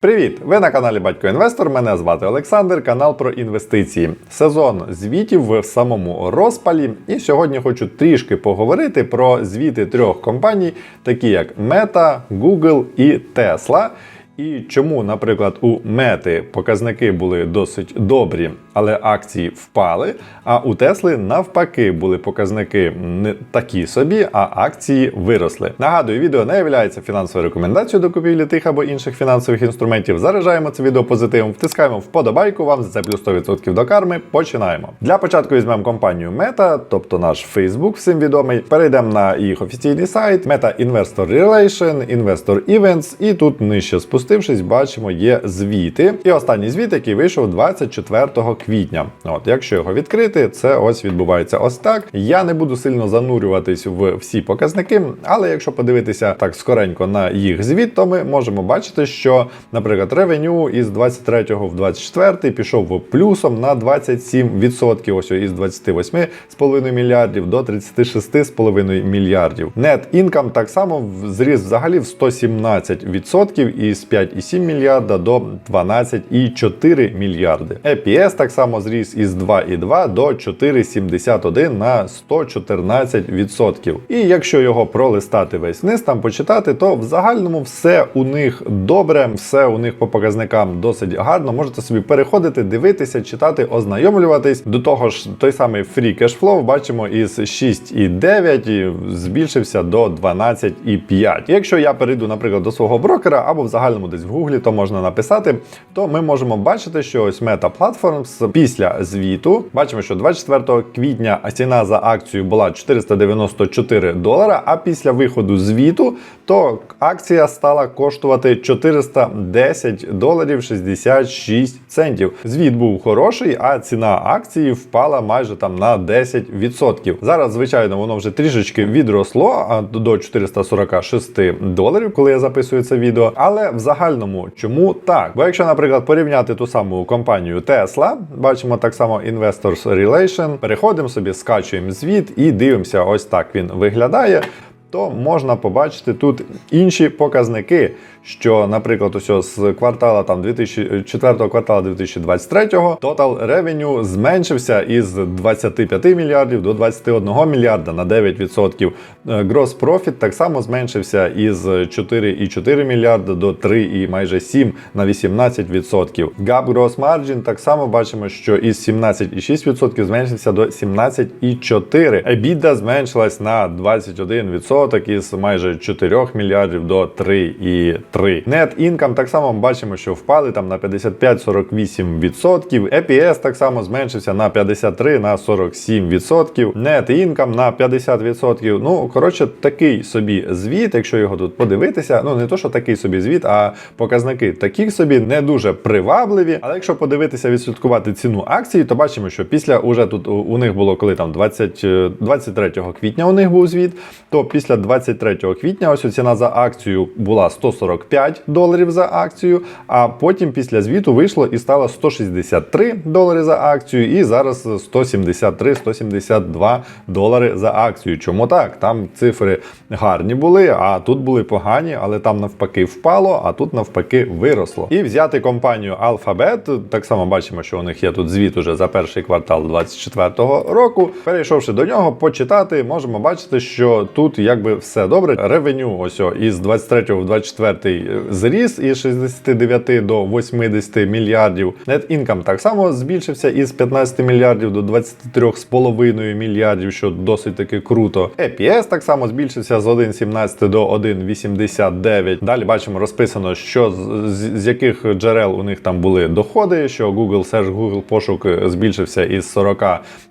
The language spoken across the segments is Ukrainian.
Привіт! Ви на каналі Батько Інвестор. Мене звати Олександр, канал про інвестиції. Сезон звітів в самому розпалі. І сьогодні хочу трішки поговорити про звіти трьох компаній, такі як Meta, Google і Tesla. І чому, наприклад, у мети показники були досить добрі, але акції впали. А у Тесли навпаки були показники не такі собі, а акції виросли. Нагадую, відео не є фінансовою рекомендацією до купівлі тих або інших фінансових інструментів. Заряджаємо це відео позитивом, втискаємо вподобайку вам за це плюс 100% до карми. Починаємо. Для початку візьмемо компанію Meta, тобто наш Facebook, всім відомий. Перейдемо на їх офіційний сайт Meta Investor Relation, Investor Events, і тут нижче спустившись, бачимо, є звіти. І останній звіт, який вийшов 24 квітня. От, якщо його відкрити, це ось відбувається ось так. Я не буду сильно занурюватись в всі показники, але якщо подивитися так скоренько на їх звіт, то ми можемо бачити, що, наприклад, ревеню із 23 в 24 пішов плюсом на 27%, ось із 28,5 мільярдів до 36,5 мільярдів. Net income так само зріс взагалі в 117% із 5,7 мільярда до 12,4 мільярди. EPS так само зріс із 2,2 до 4,71 на 114%. І якщо його пролистати весь низ, там почитати, то в загальному все у них добре, все у них по показникам досить гарно. Можете собі переходити, дивитися, читати, ознайомлюватись. До того ж, той самий free cash flow бачимо із 6,9 і збільшився до 12,5. Якщо я перейду, наприклад, до свого брокера або в загальному десь в гуглі, то можна написати, то ми можемо бачити, що ось Meta Platforms після звіту бачимо, що 24 квітня ціна за акцію була 494 долара. А після виходу звіту, то акція стала коштувати 410 доларів 66 центів. Звіт був хороший, а ціна акції впала майже там на 10%. Зараз, звичайно, воно вже трішечки відросло до 446 доларів, коли я записую це відео. Але в загальному чому так? Бо якщо, наприклад, порівняти ту саму компанію Tesla, бачимо так само Investors Relation, переходимо собі, скачуємо звіт і дивимося, ось так він виглядає. То можна побачити тут інші показники, що, наприклад, ось з квартала там 2004 квартала 2023 total revenue зменшився із 25 мільярдів до 21 мільярда на 9%. Е, Gross profit так само зменшився із 4,4 мільярда до 3 і майже 7 на 18%. Gap gross margin так само бачимо, що із 17,6% зменшився до 17,4%. EBITDA зменшилась на 21% із майже 4 мільярдів до 3,3%. Net income так само бачимо, що впали там на 55-48%. EPS так само зменшився на 53 на 47%. Net income на 50%. Ну, коротше, такий собі звіт, якщо його тут подивитися, ну не то, що такий собі звіт, а показники такі собі не дуже привабливі. Але якщо подивитися, відслідкувати ціну акції, то бачимо, що після уже тут у них було коли там 20, 23 квітня у них був звіт, то після 23 квітня ось ціна за акцію була 145 доларів за акцію, а потім після звіту вийшло і стало 163 долари за акцію, і зараз 173-172 долари за акцію. Чому так? Там цифри гарні були, а тут були погані, але там навпаки впало, а тут навпаки виросло. І взяти компанію Alphabet, так само бачимо, що у них є тут звіт уже за перший квартал 2024 року. Перейшовши до нього, почитати, можемо бачити, що тут якби все добре. Ревеню ось із 23 в 24 зріс із 69 до 80 мільярдів. Net income так само збільшився із 15 мільярдів до 23,5 мільярдів, що досить таки круто. EPS так само збільшився з 1,17 до 1,89. Далі бачимо розписано, що з, з, з яких джерел у них там були доходи, що Google Search, Google пошук збільшився із 40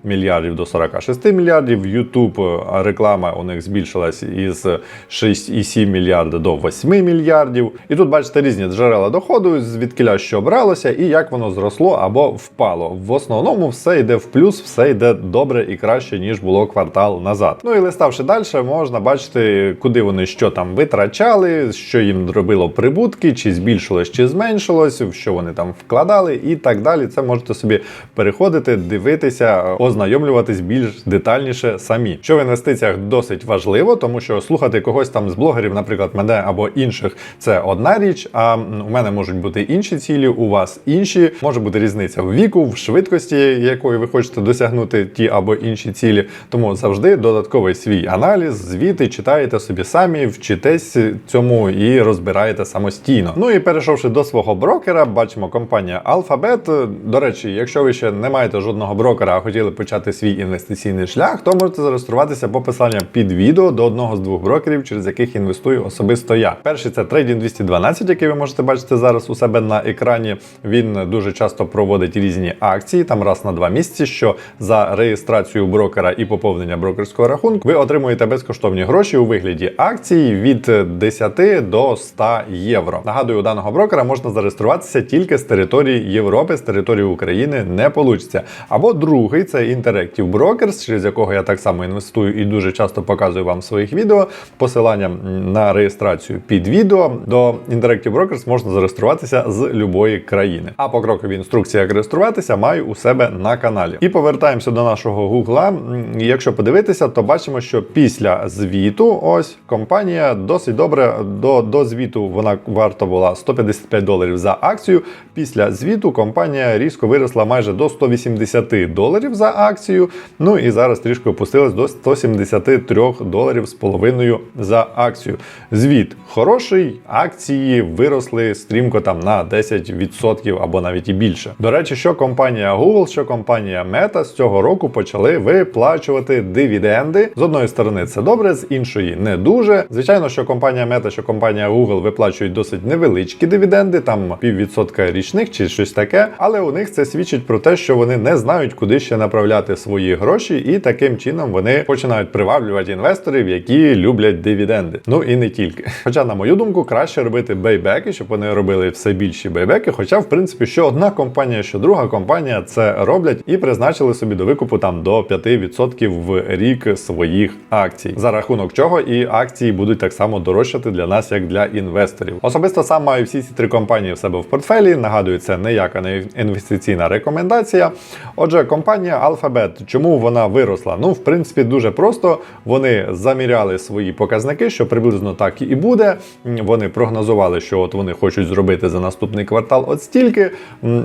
мільярдів до 46 мільярдів. YouTube реклама у них збільшилась із 6,7 мільярда до 8 мільярдів. І тут бачите різні джерела доходу, звідкиля що бралося, і як воно зросло або впало. В основному все йде в плюс, все йде добре і краще, ніж було квартал назад. Ну і листавши далі, можна бачити, куди вони що там витрачали, що їм робило прибутки, чи збільшилось, чи зменшилось, в що вони там вкладали, і так далі. Це можете собі переходити, дивитися, ознайомлюватись більш детальніше самі. Що в інвестиціях досить важливо, тому що слухати когось там з блогерів, наприклад, мене або інших це одна річ. А у мене можуть бути інші цілі, у вас інші. Може бути різниця в віку, в швидкості, якої ви хочете досягнути ті або інші цілі. Тому завжди додатковий свій аналіз, звіти читаєте собі самі, вчитесь цьому і розбираєте самостійно. Ну і перейшовши до свого брокера, бачимо компанія Alphabet. До речі, якщо ви ще не маєте жодного брокера, а хотіли почати свій інвестиційний шлях, то можете зареєструватися по посиланням під відео до одного з двох брокерів, через яких інвестую особисто я. Перший це Trading 212, який ви можете бачити зараз у себе на екрані. Він дуже часто проводить різні акції, там раз на два місяці. Що за реєстрацію брокера і поповнення брокерського рахунку ви отримуєте безкоштовні гроші у вигляді акцій від 10 до 100 євро. Нагадую, у даного брокера можна зареєструватися тільки з території Європи, з території України не получиться. Або другий це Interactive Brokers, через якого я так само інвестую і дуже часто показую вам в своїх відео. Посилання на реєстрацію під відео до Interactive Brokers можна зареєструватися з любої країни. А покрокові інструкції, як реєструватися, маю у себе на каналі. І повертаємося до нашого гугла. Якщо подивитися, то бачимо, що після звіту ось компанія досить добре до, до звіту вона варта була 155 доларів за акцію. Після звіту компанія різко виросла майже до 180 доларів за акцію. Ну і зараз трішки опустилась до 173 доларів з половиною за акцію. Звіт хороший, акції виросли стрімко там на 10% або навіть і більше. До речі, що компанія Google, що компанія Meta з цього року почали виплачувати дивіденди. З одної сторони це добре, з іншої не дуже. Звичайно, що компанія Meta, що компанія Google виплачують досить невеличкі дивіденди, там піввідсотка річних чи щось таке. Але у них це свідчить про те, що вони не знають, куди ще направляти свої гроші, і таким чином вони починають приваблювати інвесторів, які люблять дивіденди. Ну і не тільки. Хоча, на мою думку, краще робити бейбеки, щоб вони робили все більші бейбеки. Хоча, в принципі, що одна компанія, що друга компанія це роблять і призначили собі до викупу там до 5% в рік своїх акцій, за рахунок чого і акції будуть так само дорожчати для нас, як для інвесторів. Особисто сам маю всі ці три компанії в себе в портфелі. Нагадую, це ніяка не інвестиційна рекомендація. Отже, компанія Alphabet, чому вона виросла? Ну, в принципі, дуже просто. Вони заміряли свої показники, що приблизно так і буде. М, Вони прогнозували, що от вони хочуть зробити за наступний квартал от стільки.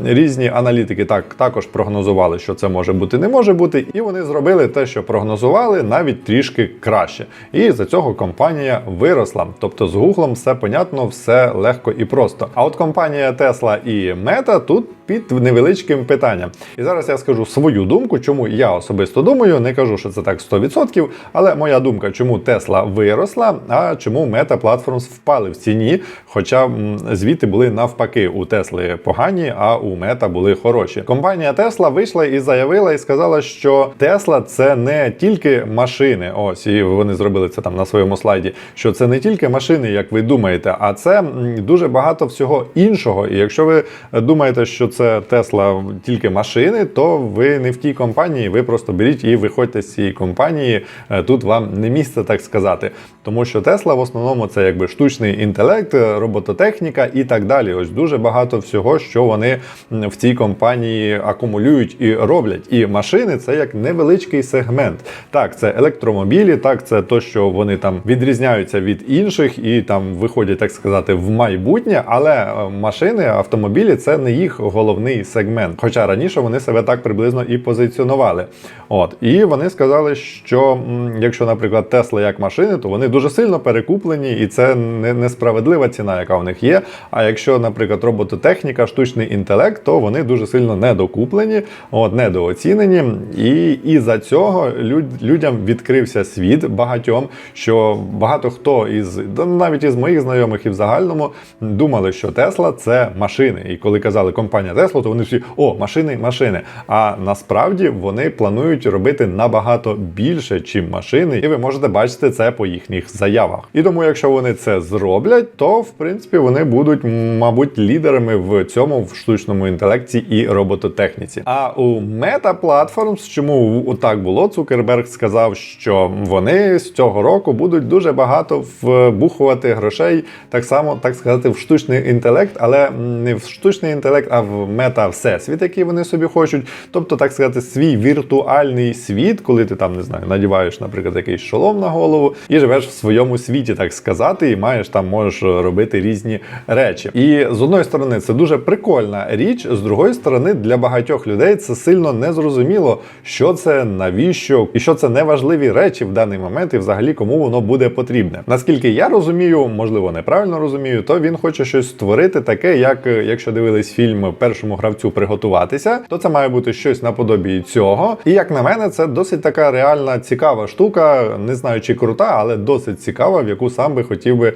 Різні аналітики так також прогнозували, що це може бути, не може бути, і вони зробили те, що прогнозували, навіть трішки краще. І за цього компанія виросла. Тобто з Гуглом все понятно, все легко і просто. А от компанія Tesla і Meta тут під невеличким питанням. І зараз я скажу свою думку, чому я особисто думаю, не кажу, що це так 100%, але моя думка, чому Tesla виросла, а чому Meta Platforms впали в ціні. Хоча звіти були навпаки, у Тесли погані, а у Meta були хороші. Компанія Tesla вийшла і заявила і сказала, що Tesla це не тільки машини. Ось і вони зробили це там на своєму слайді. Що це не тільки машини, як ви думаєте, а це дуже багато всього іншого. І якщо ви думаєте, що це Tesla тільки машини, то ви не в тій компанії, ви просто беріть і виходьте з цієї компанії. Е, Тут вам не місце, так сказати. Тому що Tesla в основному це якби штучний інтелект, е, робототехніка і так далі. Ось дуже багато всього, що вони в цій компанії акумулюють і роблять. І машини це як невеличкий сегмент. Так, це електромобілі, так це то, що вони там відрізняються від інших і там виходять, так сказати, в майбутнє. Але е, машини, автомобілі це не їх головний сегмент. Хоча раніше вони себе так приблизно і позиціонували. От і вони сказали, що якщо, наприклад, Тесла як машини, то вони дуже сильно перекуплені, і це не несправедлива ціна, яка в них є. А якщо, наприклад, робототехніка, штучний інтелект, то вони дуже сильно недокуплені, от недооцінені. І із-за цього люд, людям відкрився світ багатьом, що багато хто із навіть із моїх знайомих і в загальному думали, що Тесла це машини. І коли казали компанія Тесла, то вони всі о, машини, машини. А насправді вони планують робити набагато більше, чим машини, і ви можете бачити це по їхніх заявах. І тому, якщо вони це зроблять, то в принципі вони будуть, мабуть, лідерами в цьому в штучному інтелекті і робототехніці. А у Meta Platforms, чому так було, Цукерберг сказав, що вони з цього року будуть дуже багато вбухувати грошей, так само так сказати, в штучний інтелект, але не в штучний інтелект, а в мета всесвіт, який вони собі хочуть. Тобто, так сказати, свій віртуальний світ, коли ти там не знаю, надіваєш, наприклад, якийсь шолом на голову і живеш в своєму світі, так сказати, і маєш там можеш робити різні речі. І з одної сторони, це дуже прикольна річ, з другої сторони, для багатьох людей це сильно незрозуміло, що це, навіщо, і що це неважливі речі в даний момент, і взагалі кому воно буде потрібне. Наскільки я розумію, можливо, неправильно розумію, то він хоче щось створити таке, як якщо дивились фільм першому гравцю приготуватися, то це має бути щось наподобі цього. І як на мене, це досить така реальна цікава штука. Не знаю, чи крута, але досить цікава, в яку сам би хотів би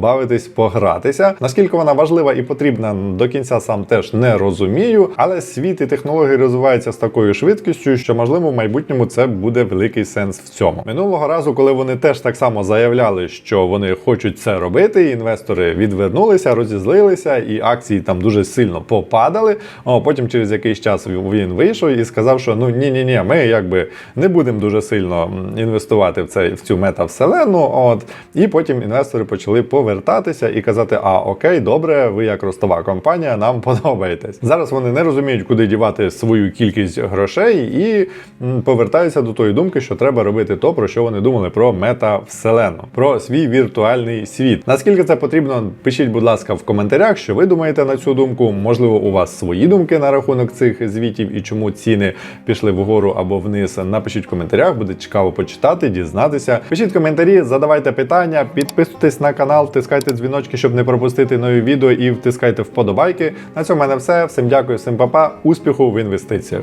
побавитись, погратися. Наскільки вона важлива і потрібна до кінця сам теж не розумію, але світ і технології розвиваються з такою швидкістю, що можливо в майбутньому це буде великий сенс в цьому. Минулого разу, коли вони теж так само заявляли, що вони хочуть це робити, інвестори відвернулися, розізлилися, і акції там дуже сильно попадали. А потім через якийсь час він вийшов і сказав, що ну ні, ні, ні, ми якби не будемо дуже сильно інвестувати в цей в цю метавселену. От і потім інвестори почали повертатися і казати: А окей, добре, ви як ростова компанія, нам подобаєтесь. Зараз вони не розуміють, куди дівати свою кількість грошей, і повертаються до тої думки, що треба робити то, про що вони думали про метавселену, про свій віртуальний світ. Наскільки це потрібно, пишіть, будь ласка, в коментарях, що ви думаєте на цю думку. Можливо, у вас свої думки на рахунок цих звітів і чому ціни пішли вгору або вниз. Напишіть в коментарях, буде цікаво почитати, дізнатися. Пишіть коментарі, задавайте питання, підписуйтесь на канал, втискайте дзвіночки, щоб не пропустити нові відео, і втискайте вподобайки. На цьому в мене все. Всім дякую, всім па-па, успіху в інвестиціях.